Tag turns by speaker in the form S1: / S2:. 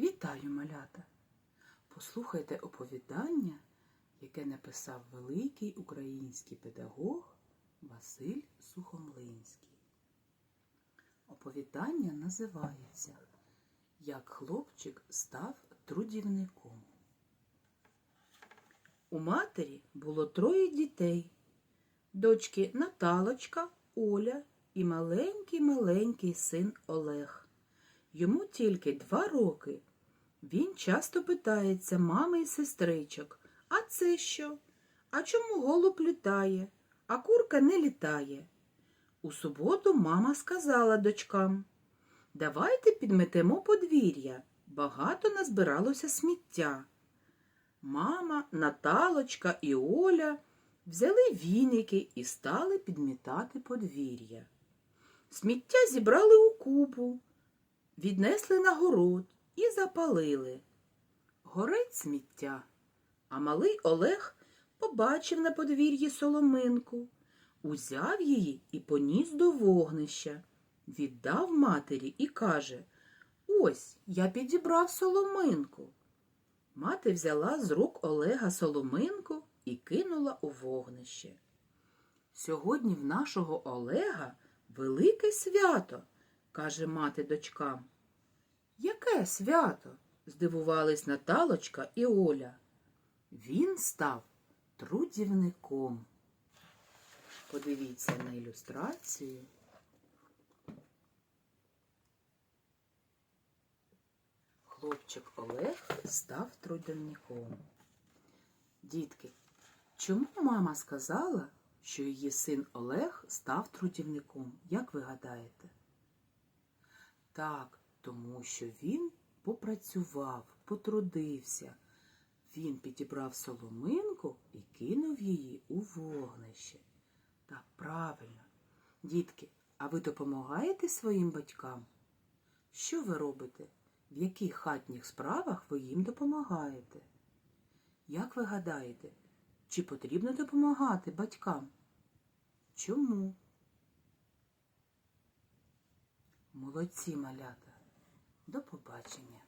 S1: Вітаю, малята! Послухайте оповідання, яке написав великий український педагог Василь Сухомлинський. Оповідання називається Як хлопчик став трудівником. У матері було троє дітей. Дочки Наталочка, Оля і маленький-маленький син Олег. Йому тільки два роки. Він часто питається мами й сестричок, а це що? А чому голуб літає, а курка не літає? У суботу мама сказала дочкам Давайте підметемо подвір'я. Багато назбиралося сміття. Мама, Наталочка і Оля взяли віники і стали підмітати подвір'я. Сміття зібрали у купу, віднесли на город і запалили. Горить сміття, а малий Олег побачив на подвір'ї соломинку, узяв її і поніс до вогнища, віддав матері і каже Ось я підібрав соломинку. Мати взяла з рук Олега соломинку і кинула у вогнище. Сьогодні в нашого Олега велике свято, каже мати дочкам. Яке свято? здивувались Наталочка і Оля. Він став трудівником. Подивіться на ілюстрацію. Хлопчик Олег став трудівником. Дітки, чому мама сказала, що її син Олег став трудівником? Як ви гадаєте? Так, тому що він попрацював, потрудився. Він підібрав соломинку і кинув її у вогнище. Так, правильно. Дітки, а ви допомагаєте своїм батькам? Що ви робите? В яких хатніх справах ви їм допомагаєте? Як ви гадаєте, чи потрібно допомагати батькам? Чому? Молодці малята. До побачення.